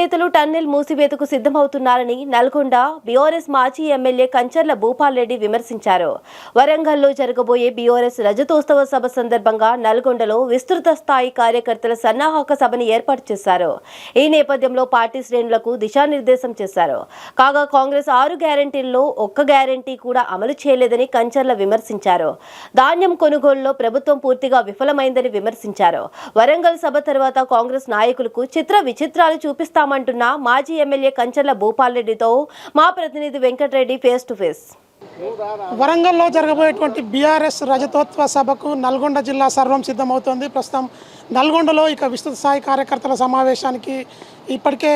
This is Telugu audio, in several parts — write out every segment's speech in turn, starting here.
నేతలు టన్నెల్ మూసివేతకు సిద్ధమవుతున్నారని నల్గొండ బీఆర్ఎస్ మాజీ ఎమ్మెల్యే కంచర్ల భూపాల్ రెడ్డి విమర్శించారు. వరంగల్లో జరగబోయే బీఆర్ఎస్ రజతోత్సవ సభ సందర్భంగా నల్గొండలో విస్తృత స్థాయి కార్యకర్తల సన్నాహక సభని ఏర్పాటు చేశారు. ఈ నేపథ్యంలో పార్టీ శ్రేణులకు దిశానిర్దేశం చేశారు. కాగా కాంగ్రెస్ ఆరు గ్యారంటీల్లో ఒక్క గ్యారంటీ కూడా అమలు చేయలేదని కంచర్ల విమర్శించారు. ధాన్యం కొనుగోలులో ప్రభుత్వం పూర్తిగా విఫలమైందని విమర్శించారు. వరంగల్ సభ తర్వాత కాంగ్రెస్ నాయకులకు చిత్ర విచిత్రాలు చూపిస్తామంటున్న మాజీ ఎమ్మెల్యే కంచర్ల భూపాల్ రెడ్డితో మా ప్రతినిధి వెంకటరెడ్డి ఫేస్ టు ఫేస్. వరంగల్లో జరగబోయేటువంటి బీఆర్ఎస్ రజతోత్సవ సభకు నల్గొండ జిల్లా సర్వం సిద్ధమవుతోంది. ప్రస్తుతం నల్గొండలో ఇక విస్తృత స్థాయి కార్యకర్తల సమావేశానికి ఇప్పటికే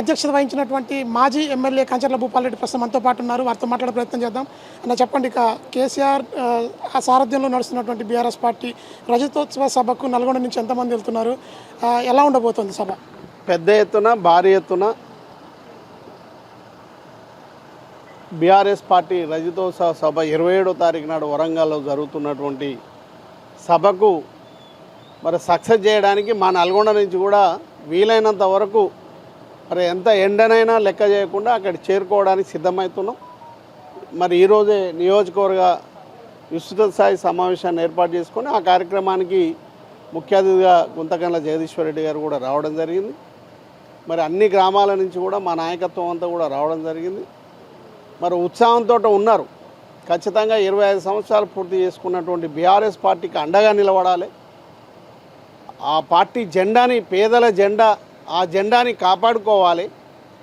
అధ్యక్షత వహించినటువంటి మాజీ ఎమ్మెల్యే కంచర్ల భూపాలరెడ్డి ప్రస్తుతం మనతో పాటు ఉన్నారు. వారితో మాట్లాడే ప్రయత్నం చేద్దాం. అన్న చెప్పండి ఇక కేసీఆర్ ఆ, సారథ్యంలో నడుస్తున్నటువంటి బీఆర్ఎస్ పార్టీ రజతోత్సవ సభకు నల్గొండ నుంచి ఎంతమంది వెళ్తున్నారు? ఎలా ఉండబోతోంది సభ? పెద్ద ఎత్తున భారీ ఎత్తున బీఆర్ఎస్ పార్టీ రజతోత్సవ సభ ఇరవై ఏడో తారీఖు నాడు వరంగల్లో జరుగుతున్నటువంటి సభకు మరి సక్సెస్ చేయడానికి మా నల్గొండ నుంచి కూడా వీలైనంత వరకు మరి ఎంత ఎండనైనా లెక్క చేయకుండా అక్కడ చేరుకోవడానికి సిద్ధమవుతున్నాం. మరి ఈరోజే నియోజకవర్గ విస్తృత స్థాయి సమావేశాన్ని ఏర్పాటు చేసుకొని ఆ కార్యక్రమానికి ముఖ్య అతిథిగా గుంతకండ్ల జగదీశ్వర్ రెడ్డి గారు కూడా రావడం జరిగింది. మరి అన్ని గ్రామాల నుంచి కూడా మా నాయకత్వం అంతా కూడా రావడం జరిగింది. మరి ఉత్సాహంతో ఉన్నారు. ఖచ్చితంగా ఇరవై ఐదు సంవత్సరాలు పూర్తి చేసుకున్నటువంటి బీఆర్ఎస్ పార్టీకి అండగా నిలబడాలి. ఆ పార్టీ జెండాని పేదల జెండా ఆ జెండాని కాపాడుకోవాలి.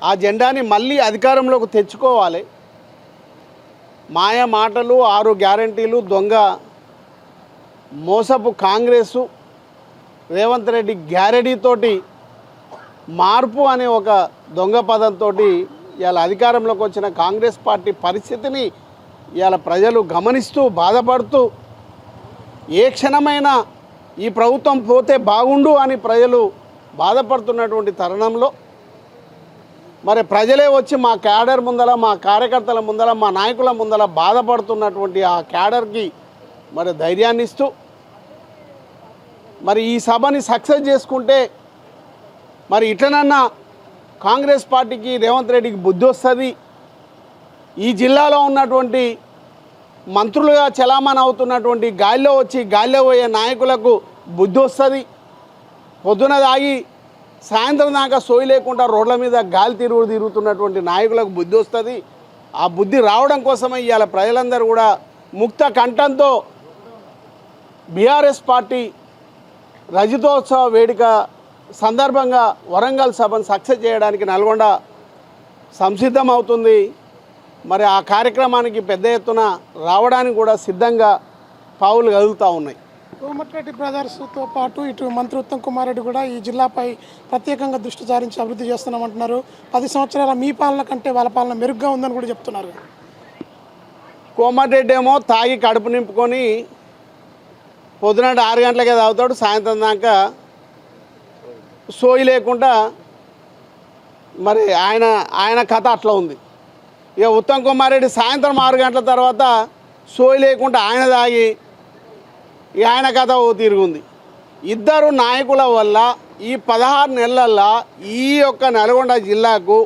ఆ జెండాని మళ్ళీ అధికారంలోకి తెచ్చుకోవాలి. మాయ మాటలు ఆరు గ్యారంటీలు దొంగ మోసపు కాంగ్రెసు రేవంత్ రెడ్డి గ్యారెడీతోటి మార్పు అనే ఒక దొంగ పదంతో ఇవాళ అధికారంలోకి వచ్చిన కాంగ్రెస్ పార్టీ పరిస్థితిని ఇవాళ ప్రజలు గమనిస్తూ బాధపడుతూ ఏ క్షణమైనా ఈ ప్రభుత్వం పోతే బాగుండు అని ప్రజలు బాధపడుతున్నటువంటి తరుణంలో మరి ప్రజలే వచ్చి మా క్యాడర్ ముందల మా కార్యకర్తల ముందల మా నాయకుల ముందల బాధపడుతున్నటువంటి ఆ క్యాడర్కి మరి ధైర్యాన్ని ఇస్తూ మరి ఈ సభని సక్సెస్ చేసుకుంటే మరి ఇట్లనన్నా కాంగ్రెస్ పార్టీకి రేవంత్ రెడ్డికి బుద్ధి వస్తుంది? ఈ జిల్లాలో ఉన్నటువంటి మంత్రులుగా చలామణి అవుతున్నటువంటి గాలిలో వచ్చి గాలిలో పోయే నాయకులకు బుద్ధి వస్తుంది? పొద్దున దాగి సాయంత్రం దాకా సోయి లేకుండా రోడ్ల మీద గాలి తిరుగు తిరుగుతున్నటువంటి నాయకులకు బుద్ధి వస్తుంది? ఆ బుద్ధి రావడం కోసమే ఇవాళ ప్రజలందరూ కూడా ముక్త కంఠంతో బీఆర్ఎస్ పార్టీ రజతోత్సవ వేడుక సందర్భంగా వరంగల్ సభను సక్సెస్ చేయడానికి నల్గొండ సంసిద్ధం అవుతుంది మరి ఆ కార్యక్రమానికి పెద్ద ఎత్తున రావడానికి కూడా సిద్ధంగా పావులు కదులుతూ ఉన్నాయి. కోమటిరెడ్డి బ్రదర్స్తో పాటు ఇటు మంత్రి ఉత్తమ్ కుమార్ రెడ్డి కూడా ఈ జిల్లాపై ప్రత్యేకంగా దృష్టి సారించి అభివృద్ధి చేస్తున్నామంటున్నారు పది సంవత్సరాల మీ పాలన కంటే వాళ్ళ పాలన మెరుగ్గా ఉందని కూడా చెప్తున్నారు. కోమటిరెడ్డి ఏమో తాగి కడుపు నింపుకొని పొద్దున ఆరు గంటలకే తాగుతాడు సాయంత్రం దాకా సోయి లేకుండా మరి ఆయన ఆయన కథ అట్లా ఉంది. ఇక ఉత్తమ్ కుమార్ రెడ్డి సాయంత్రం ఆరు గంటల తర్వాత సోయి లేకుండా ఆయన తాగి ఇక ఆయన కథ ఓ తిరుగుంది. ఇద్దరు నాయకుల వల్ల ఈ పదహారు నెలల్లో ఈ యొక్క నల్గొండ జిల్లాకు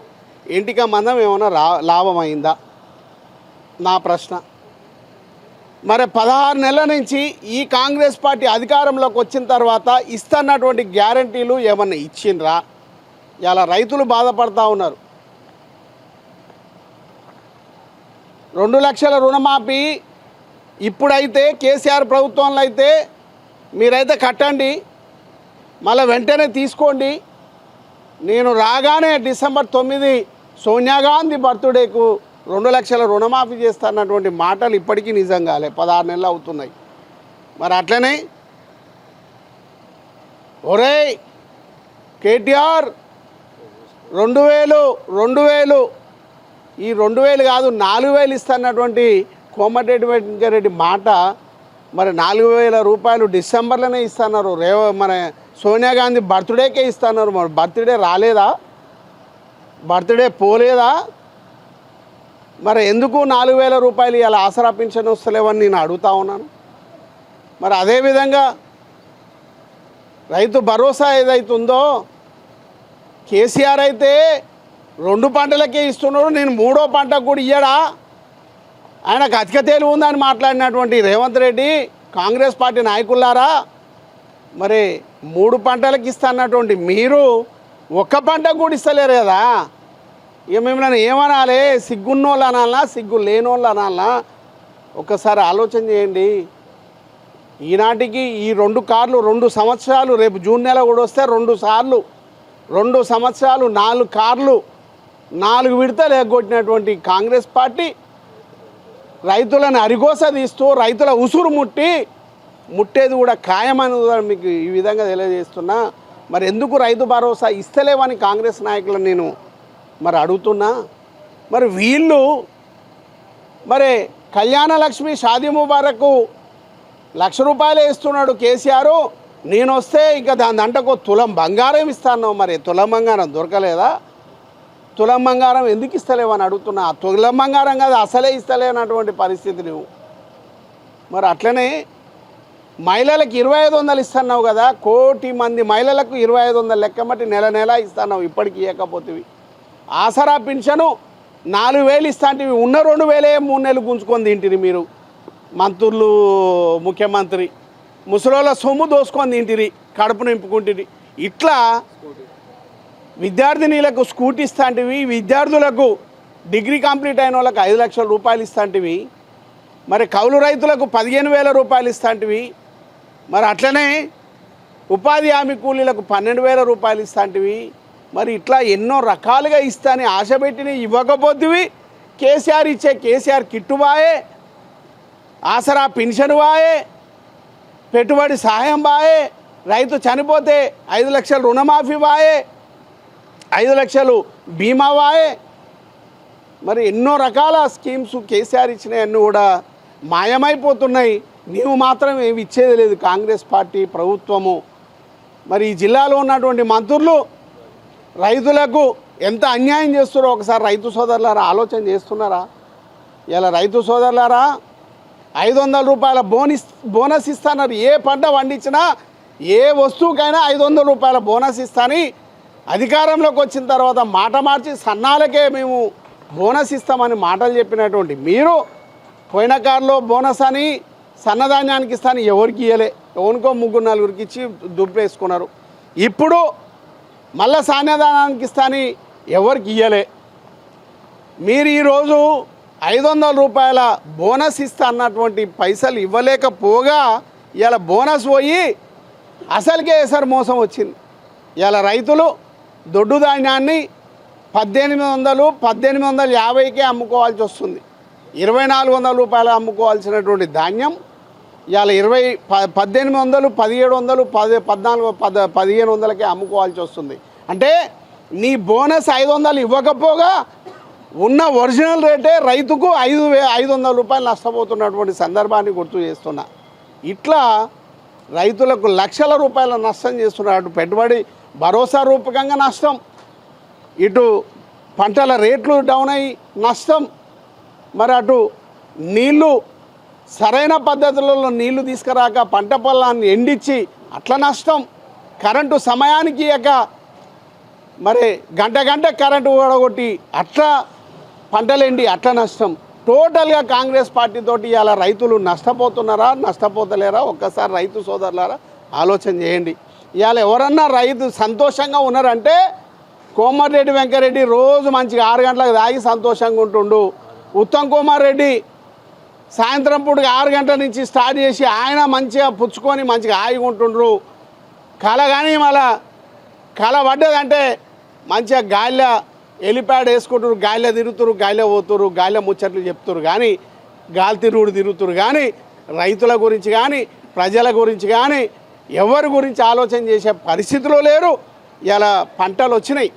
ఎంటిక మందం ఏమైనా రా లాభమైందా? నా ప్రశ్న. మరి పదహారు నెలల నుంచి ఈ కాంగ్రెస్ పార్టీ అధికారంలోకి వచ్చిన తర్వాత ఇస్తున్నటువంటి గ్యారంటీలు ఏమన్నా ఇచ్చిండ్రా? ఇలా రైతులు బాధపడతా ఉన్నారు. రెండు లక్షల రుణమాఫీ ఇప్పుడైతే కేసీఆర్ ప్రభుత్వంలో అయితే మీరైతే కట్టండి మళ్ళీ వెంటనే తీసుకోండి. నేను రాగానే డిసెంబర్ తొమ్మిది సోనియా గాంధీ బర్త్డేకు రెండు లక్షల రుణమాఫీ చేస్తానటువంటి మాటలు ఇప్పటికీ నిజం కాలే. పదహారు నెలలు అవుతున్నాయి. మరి అట్లనే ఒరేయ్ కేటీఆర్ రెండు వేలు రెండు వేలు ఈ రెండు వేలు కాదు నాలుగు వేలు ఇస్తున్నటువంటి కోమటిరెడ్డి వెంకరెడ్డి మాట మరి నాలుగు వేల రూపాయలు డిసెంబర్లోనే ఇస్తున్నారు. రేవ మన సోనియా గాంధీ బర్త్డేకే ఇస్తున్నారు. మరి బర్త్డే రాలేదా? బర్త్డే పోలేదా? మరి ఎందుకు నాలుగు వేల రూపాయలు ఇలా ఆసరా పింఛన్ వస్తలేవని నేను అడుగుతా ఉన్నాను. మరి అదేవిధంగా రైతు భరోసా ఏదైతుందో కేసీఆర్ అయితే రెండు పంటలకే ఇస్తున్నాడు నేను మూడో పంటకు కూడా ఇయ్యడా? ఆయనకు అధిక ఉందని మాట్లాడినటువంటి రేవంత్ రెడ్డి కాంగ్రెస్ పార్టీ నాయకులారా? మరి మూడు పంటలకు ఇస్తున్నటువంటి మీరు ఒక్క పంటకు కూడా ఇస్తలేరు కదా? ఇక మిమ్మల్ని ఏమనాలి? సిగ్గున్నోళ్ళు అనాలనా? సిగ్గు లేనోళ్ళు అనాలనా? ఒక్కసారి ఆలోచన చేయండి. ఈనాటికి ఈ రెండు కార్లు రెండు సంవత్సరాలు రేపు జూన్ నెల కూడా వస్తే రెండు సార్లు రెండు సంవత్సరాలు నాలుగు కార్లు నాలుగు విడతలు ఎగ్గొట్టినటువంటి కాంగ్రెస్ పార్టీ రైతులను అరిగోస తీస్తూ రైతుల ఉసురు ముట్టి ముట్టేది కూడా ఖాయమని కూడా మీకు ఈ విధంగా తెలియజేస్తున్నా. మరి ఎందుకు రైతు భరోసా ఇస్తలేవని కాంగ్రెస్ నాయకులను నేను మరి అడుగుతున్నా. మరి వీళ్ళు మరి కళ్యాణ లక్ష్మి షాదీ ముబారకు లక్ష రూపాయలు ఇస్తున్నాడు కేసీఆర్. నేను వస్తే ఇంకా దాని దంటకు తులం బంగారం ఇస్తాను మరి. తులం బంగారం దొరకలేదా? తులం బంగారం ఎందుకు ఇస్తలేవని అడుగుతున్నా. ఆ తులం బంగారం కాదు అసలే ఇస్తలేనటువంటి పరిస్థితి నువ్వు. మరి అట్లనే మహిళలకు ఇరవై ఐదు వందలు ఇస్తున్నావు కదా కోటి మంది మహిళలకు ఇరవై ఐదు వందలు లెక్కమట్టి నెల నెల ఇస్తున్నావు ఇప్పటికి ఇవ్వకపోతేవి ఆసరా పింఛను నాలుగు వేలు ఇస్తాంటివి. ఉన్న రెండు వేలే మూడు నెలలు గుంజుకొని తింటిరి మీరు. మంత్రులు ముఖ్యమంత్రి. ముసలోళ్ళ సొమ్ము దోసుకొని తింటిరి కడుపు నింపుకుంటుంది ఇట్లా విద్యార్థినీలకు స్కూటీ ఇస్తాంటివి విద్యార్థులకు డిగ్రీ కంప్లీట్ అయిన వాళ్ళకి ఐదు లక్షల రూపాయలు ఇస్తాంటివి. మరి కౌలు రైతులకు పదిహేను వేల రూపాయలు ఇస్తాంటివి. మరి అట్లనే ఉపాధి హామీ కూలీలకు పన్నెండు వేల రూపాయలు ఇస్తాంటివి. మరి ఇట్లా ఎన్నో రకాలుగా ఇస్తాని ఆశ పెట్టిన ఇవ్వకపోతివి. కేసీఆర్ ఇచ్చే కేసీఆర్ కిట్టుబాయే ఆసరా పెన్షన్ బాయే పెట్టుబడి సహాయం బాయే రైతు చనిపోతే ఐదు లక్షలు రుణమాఫీ బాయే ఐదు లక్షలు బీమా వాయే. మరి ఎన్నో రకాల స్కీమ్స్ కేసీఆర్ ఇచ్చినవన్నీ కూడా మాయమైపోతున్నాయి. నీవు మాత్రం ఏమి ఇచ్చేది లేదు కాంగ్రెస్ పార్టీ ప్రభుత్వము. మరి ఈ జిల్లాలో ఉన్నటువంటి మంత్రులు రైతులకు ఎంత అన్యాయం చేస్తున్నారో ఒకసారి రైతు సోదరులారా ఆలోచన చేస్తున్నారా? ఇలా రైతు సోదరులారా ఐదు వందల రూపాయల బోనస్ బోనస్ ఇస్తాన్నారు ఏ పంట పండించినా ఏ వస్తువుకైనా ఐదు వందల రూపాయల బోనస్ ఇస్తాని అధికారంలోకి వచ్చిన తర్వాత మాట మార్చి సన్నాలకే మేము బోనస్ ఇస్తామని మాటలు చెప్పినటువంటి మీరు పోయిన కారులో బోనస్ అని సన్నధాన్యానికి ఇస్తాను ఎవరికి ఇవ్వలే ఎవరికో ముగ్గురు నలుగురికి ఇచ్చి దుబ్బేసుకున్నారు ఇప్పుడు మళ్ళా సాన్నిధానానికి ఇస్తాని ఎవరికి ఇవ్వలే మీరు ఈరోజు ఐదు వందల రూపాయల బోనస్ ఇస్తా అన్నటువంటి పైసలు ఇవ్వలేకపోగా ఇలా బోనస్ పోయి అసలుకే సార్ మోసం వచ్చింది. ఇలా రైతులు దొడ్డు ధాన్యాన్ని పద్దెనిమిది వందలు పద్దెనిమిది వందల యాభైకే అమ్ముకోవాల్సి వస్తుంది. ఇరవై నాలుగు వందల రూపాయలు అమ్ముకోవాల్సినటువంటి ధాన్యం ఇవాళ ఇరవై ప పద్దెనిమిది వందలు పదిహేడు వందలు పది పద్నాలుగు పద పదిహేను వందలకే అమ్ముకోవాల్సి వస్తుంది. అంటే నీ బోనస్ ఐదు వందలు ఇవ్వకపోగా ఉన్న ఒరిజినల్ రేటే రైతుకు ఐదు వే ఐదు వందల రూపాయలు నష్టపోతున్నటువంటి సందర్భాన్ని గుర్తు చేస్తున్నా. ఇట్లా రైతులకు లక్షల రూపాయల నష్టం చేస్తున్నారు అటు పెట్టుబడి భరోసా రూపకంగా నష్టం. ఇటు పంటల రేట్లు డౌన్ అయ్యి నష్టం. మరి అటు నీళ్ళు సరైన పద్ధతులలో నీళ్ళు తీసుకురాక పంట పొలాన్ని ఎండిచ్చి అట్లా నష్టం. కరెంటు సమయానికి ఇక మరి గంట గంట కరెంటు ఓడగొట్టి అట్లా పంటలేండి అట్లా నష్టం. టోటల్గా కాంగ్రెస్ పార్టీతో ఇలా రైతులు నష్టపోతున్నారా నష్టపోతలేరా? ఒక్కసారి రైతు సోదరులారా ఆలోచన చేయండి. ఇవాళ ఎవరన్నా రైతు సంతోషంగా ఉన్నారంటే కోమారెడ్డి వెంకరెడ్డి రోజు మంచిగా ఆరు గంటలకు తాగి సంతోషంగా ఉంటుండు. ఉత్తమ్ కుమార్ రెడ్డి సాయంత్రం పూట ఆరు గంటల నుంచి స్టార్ట్ చేసి ఆయన మంచిగా పుచ్చుకొని మంచిగా హాయిగా ఉంటుండ్రు. కళ కానీ మళ్ళా కళ పడ్డదంటే మంచిగా గాలిలో ఎలిప్యాడ్ వేసుకుంటారు గాలిలో తిరుగుతారు గాలిలో పోతురు గాలిలో ముచ్చట్లు చెప్తారు. కానీ గాలి తిరుగుడు తిరుగుతారు. కానీ రైతుల గురించి కానీ ప్రజల గురించి కానీ ఎవరి గురించి ఆలోచన చేసే పరిస్థితిలో లేరు. ఇలా పంటలు వచ్చినాయి.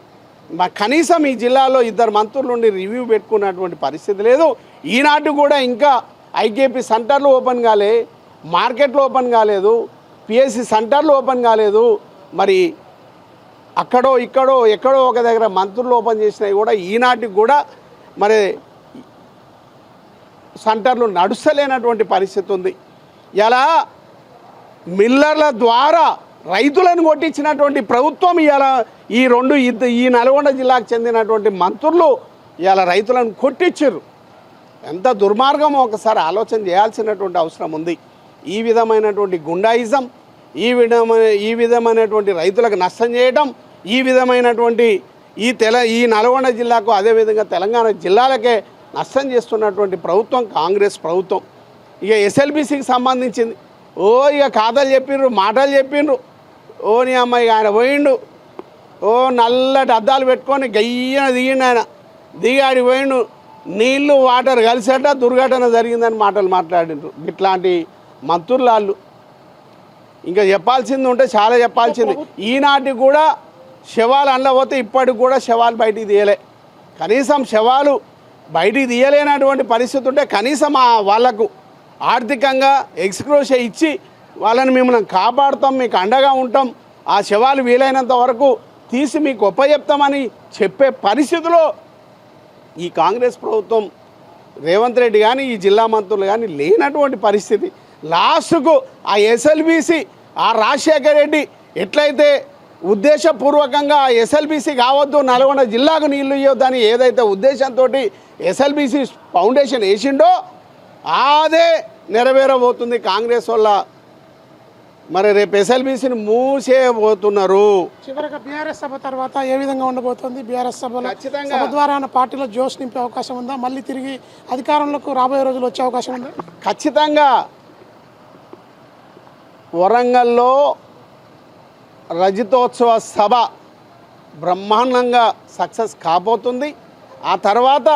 మా కనీసం ఈ జిల్లాలో ఇద్దరు మంత్రుల నుండి రివ్యూ పెట్టుకున్నటువంటి పరిస్థితి లేదు. ఈనాటి కూడా ఇంకా ఐకేపీ సెంటర్లు ఓపెన్ కాలే మార్కెట్లు ఓపెన్ కాలేదు పిఎస్సి సెంటర్లు ఓపెన్ కాలేదు మరి అక్కడో ఇక్కడో ఎక్కడో ఒక దగ్గర మంత్రులు ఓపెన్ చేసినవి కూడా ఈనాటికి కూడా మరి సెంటర్లు నడుస్తలేనటువంటి పరిస్థితి ఉంది. ఇలా మిల్లర్ల ద్వారా రైతులను కొట్టించినటువంటి ప్రభుత్వం ఇవాళ ఈ రెండు ఈ నల్గొండ జిల్లాకు చెందినటువంటి మంత్రులు ఇవాళ రైతులను కొట్టించారు ఎంత దుర్మార్గమో ఒకసారి ఆలోచన చేయాల్సినటువంటి అవసరం ఉంది. ఈ విధమైనటువంటి గుండాయిజం ఈ విధమైన ఈ విధమైనటువంటి రైతులకు నష్టం చేయడం ఈ విధమైనటువంటి ఈ తెల ఈ నల్గొండ జిల్లాకు అదేవిధంగా తెలంగాణ జిల్లాలకే నష్టం చేస్తున్నటువంటి ప్రభుత్వం కాంగ్రెస్ ప్రభుత్వం. ఇక ఎస్ఎల్బిసికి సంబంధించింది. ఓ ఇక ఖాతాలు చెప్పిండ్రు మాటలు చెప్పిండ్రు ఓ నీ అమ్మాయి ఆయన పోయిండు. ఓ నల్లటి అద్దాలు పెట్టుకొని గయ్యన దిగిండు ఆయన. దిగాడి పోయిండు. నీళ్ళు వాటర్ కలిసేట దుర్ఘటన జరిగిందని మాటలు మాట్లాడిండ్రు. ఇట్లాంటి మంత్రులాళ్ళు. ఇంకా చెప్పాల్సింది ఉంటే చాలా చెప్పాల్సింది. ఈనాటికి కూడా శవాలు అండ్ల పోతే ఇప్పటికి కూడా శవాలు బయటికి తీయలే. కనీసం శవాలు బయటికి తీయలేనటువంటి పరిస్థితి ఉంటే కనీసం వాళ్ళకు ఆర్థికంగా ఎక్స్క్రోష ఇచ్చి వాళ్ళని మిమ్మల్ని కాపాడుతాం మీకు అండగా ఉంటాం ఆ శవాలు వీలైనంత వరకు తీసి మీకు ఒప్పజెప్తామని చెప్పే పరిస్థితిలో ఈ కాంగ్రెస్ ప్రభుత్వం రేవంత్ రెడ్డి కానీ ఈ జిల్లా మంత్రులు కానీ లేనటువంటి పరిస్థితి. లాస్ట్కు ఆ ఎస్ఎల్బీసీ ఆ రాజశేఖర్ రెడ్డి ఎట్లయితే ఉద్దేశపూర్వకంగా ఆ ఎస్ఎల్బీసీ కావద్దు నల్గొండ జిల్లాకు నీళ్ళు ఇవ్వద్దని ఏదైతే ఉద్దేశంతో ఎస్ఎల్బీసీ ఫౌండేషన్ వేసిండో అదే నెరవేరబోతుంది కాంగ్రెస్ వల్ల మరి రేపు ఎస్ఎల్బీసీని మూసేయబోతున్నారు చివరిగా బీఆర్ఎస్ సభ తర్వాత ఏ విధంగా ఉండబోతోంది? బీఆర్ఎస్ సభలో ఖచ్చితంగా. సభ ద్వారా పార్టీలో జోష్ నింపే అవకాశం ఉందా? మళ్ళీ తిరిగి అధికారంలోకి రాబోయే రోజులు వచ్చే అవకాశం ఉందా? ఖచ్చితంగా. వరంగల్లో రజతోత్సవ సభ బ్రహ్మాండంగా సక్సెస్ కాబోతుంది. ఆ తర్వాత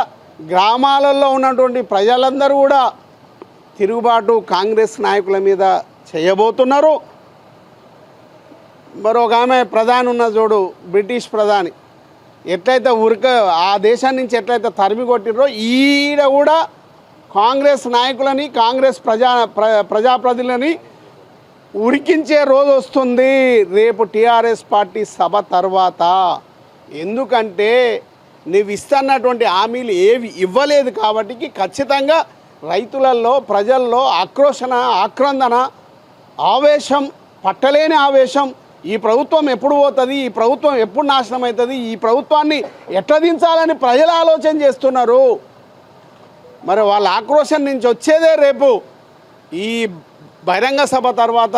గ్రామాలలో ఉన్నటువంటి ప్రజలందరూ కూడా తిరుగుబాటు కాంగ్రెస్ నాయకుల మీద చేయబోతున్నారు. మరొక ఆమె ప్రధాని ఉన్న చూడు బ్రిటిష్ ప్రధాని. ఎట్లయితే ఉరిక ఆ దేశాన్ని నుంచి ఎట్లయితే తరిమి కొట్టిర్రో ఈడ కూడా కాంగ్రెస్ నాయకులని కాంగ్రెస్ ప్రజా ప్ర ప్రజాప్రతినిధులని ఉరికించే రోజు వస్తుంది. రేపు టీఆర్ఎస్ పార్టీ సభ తర్వాత. ఎందుకంటే నువ్వు ఇస్తున్నటువంటి హామీలు ఏవి ఇవ్వలేదు కాబట్టి ఖచ్చితంగా రైతులలో ప్రజల్లో ఆక్రోషణ ఆక్రందన ఆవేశం పట్టలేని ఆవేశం ఈ ప్రభుత్వం ఎప్పుడు పోతుంది ఈ ప్రభుత్వం ఎప్పుడు నాశనం అవుతుంది ఈ ప్రభుత్వాన్ని ఎట్లా దించాలని ప్రజలు ఆలోచన చేస్తున్నారు? మరి వాళ్ళ ఆక్రోశం నుంచి వచ్చేదే రేపు. ఈ బహిరంగ సభ తర్వాత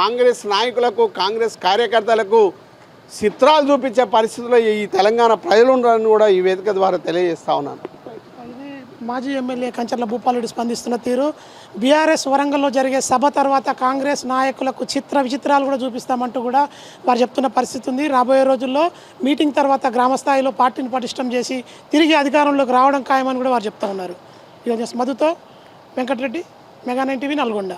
కాంగ్రెస్ నాయకులకు కాంగ్రెస్ కార్యకర్తలకు చిత్రాలు చూపించే పరిస్థితిలో ఈ తెలంగాణ ప్రజలు ఉన్నారని కూడా ఈ వేదిక ద్వారా తెలియజేస్తా ఉన్నాను. మాజీ ఎమ్మెల్యే కంచర్ల భూపాలరెడ్డి స్పందిస్తున్న తీరు. బీఆర్ఎస్ వరంగల్లో జరిగే సభ తర్వాత కాంగ్రెస్ నాయకులకు చిత్ర విచిత్రాలు కూడా చూపిస్తామంటూ కూడా వారు చెప్తున్న పరిస్థితి ఉంది. రాబోయే రోజుల్లో మీటింగ్ తర్వాత గ్రామస్థాయిలో పార్టీని పటిష్టం చేసి తిరిగి అధికారంలోకి రావడం ఖాయమని కూడా వారు చెప్తా ఉన్నారు. ఈరోజు మధుతో Venkatareddy mega nine TV Nalgonda.